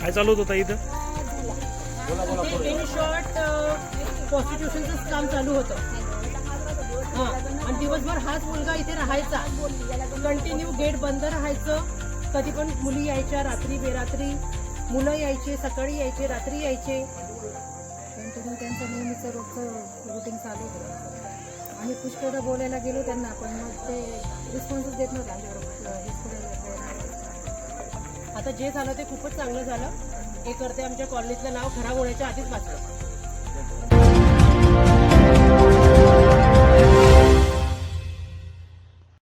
काय चालू होतं ताई इथं? इन शॉर्ट प्रॉस्टिट्यूशनचं काम चालू होतं. आणि दिवसभर हाच मुलगा इथे राहायचा. कंटिन्यू गेट बंद राहायचं. कधी पण मुली यायच्या रात्री बेरात्री. मुलं यायचे सकाळी यायचे रात्री यायचे. कंटिन्यू त्यांचं नेहमीचं रोजचं रुटीन चालू होतं. आणि पुष्कळ बोलायला गेलो त्यांना पण मग ते रिस्पॉन्सच देत नव्हते आमच्याबरोबर. आता जे झालं ते खूपच चांगलं झालं. हे करते आमच्या कॉलनीतलं नाव खराब होण्याच्या आधीच वाचलं.